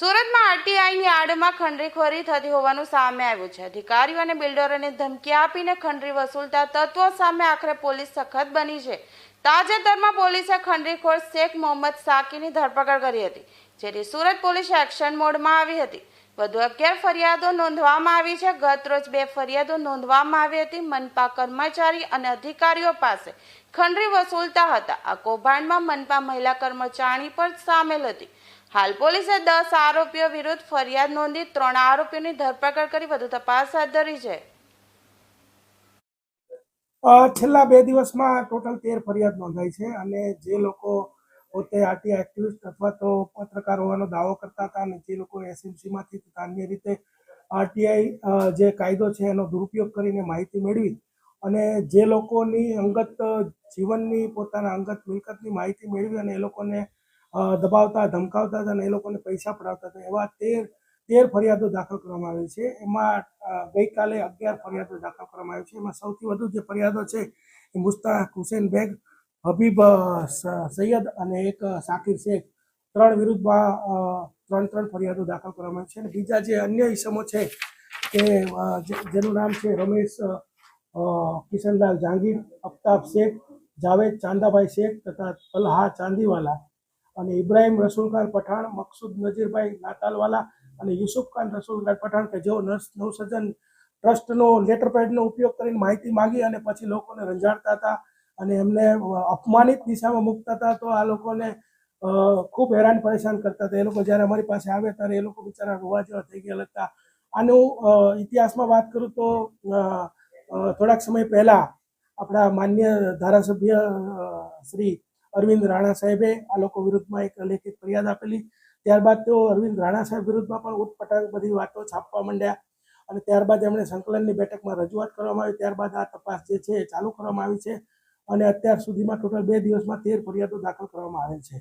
સુરતમાં આરટીઆઈની આડમાં ખંડરીખોરી થતી હોવાનું સામે આવ્યું છે. અધિકારીઓ અને બિલ્ડરોને ધમકી આપીને ખંડરી વસૂલતા તત્વો સામે આખરે પોલીસ સખત બની છે. તાજેતરમાં પોલીસે ખંડરીખોર શેખ મોહમ્મદ સાકીની ધરપકડ કરી હતી, જેથી સુરત પોલીસ એક્શન મોડમાં આવી હતી. વધુ અગિયાર ફરિયાદો નોંધવામાં આવી છે. ગત રોજ બે ફરિયાદો નોંધવામાં આવી હતી. મનપા કર્મચારી અને અધિકારીઓ પાસે ખંડરી વસૂલતા હતા. આ કૌભાંડમાં મનપા મહિલા કર્મચારી પણ સામેલ હતી. હાલ પોલીસે દસ આરોપીઓ વિરુદ્ધ ફરિયાદ નોંધી ત્રણ આરોપીઓની ધરપકડ કરી વધુ તપાસ હાથ ધરી છે. છેલ્લા બે દિવસમાં ટોટલ તેર ફરિયાદ નોંધાઈ છે અને જે લોકો પોતે આરટીઆઈ એક્ટિવિસ્ટ અથવા તો પત્રકાર હોવાનો દાવો કરતા હતા અને જે લોકો એસએમસીમાંથી અન્ય રીતે આરટીઆઈ જે કાયદો છે એનો દુરુપયોગ કરીને માહિતી મેળવી અને જે લોકોની અંગત જીવનની, પોતાના અંગત મિલકતની માહિતી મેળવી અને એ લોકોને દબાવતા, ધમકાવતા હતા અને એ લોકોને પૈસા પડાવતા હતા. એવા તેર તેર ફરિયાદો દાખલ કરવામાં આવી છે. એમાં ગઈકાલે અગિયાર ફરિયાદો દાખલ કરવામાં આવી છે. એમાં સૌથી વધુ જે ફરિયાદો છે એ મુસ્તાક હુસેન બેગ હબીબ સૈયદ અને એક સાકિર શેખ. ત્રણ વિરુદ્ધમાં ત્રણ ત્રણ ફરિયાદો દાખલ કરવામાં આવી છે. અને બીજા જે અન્ય ઇસમો છે કે જેનું નામ છે રમેશ કિશનલાલ જહાંગીર અફતાબ શેખ, જાવેદ ચાંદાભાઈ શેખ તથા તલહા ચાંદીવાલા અને ઇબ્રાહિમ રસુલખાન પઠાણ, મકસૂદ નજીરભાઈ નાતાલવાલા અને યુસુફ ખાન રસુલ પઠાણ કે જેઓ નર્સ, નવસર્જન ટ્રસ્ટનો લેટર પેડનો ઉપયોગ કરીને માહિતી માંગી અને પછી લોકોને રંજાડતા હતા. અને એમને અપમાનિત દિશામાં મૂકતા હતા, તો આ લોકોને ખૂબ હેરાન પરેશાન કરતા હતા. એ લોકો જ્યારે અમારી પાસે આવે ત્યારે એ લોકો બિચારા રોવા જેવા થઈ ગયેલા હતા. આનું ઇતિહાસમાં વાત કરું તો થોડાક સમય પહેલા આપણા માન્ય ધારાસભ્ય શ્રી અરવિંદ રાણા સાહેબે આ લોકો વિરુદ્ધમાં એક લેખિત ફરિયાદ આપેલી. ત્યારબાદ તેઓ અરવિંદ રાણા સાહેબ વિરુદ્ધમાં પણ ઉટપટાંગ બધી વાતો છાપવા માંડ્યા અને ત્યારબાદ એમણે સંકલનની બેઠકમાં રજૂઆત કરવામાં આવી. ત્યારબાદ આ તપાસ જે છે ચાલુ કરવામાં આવી છે. અને અત્યાર સુધીમાં ટોટલ બે દિવસમાં તેર ફરિયાદો દાખલ કરવામાં આવેલ છે.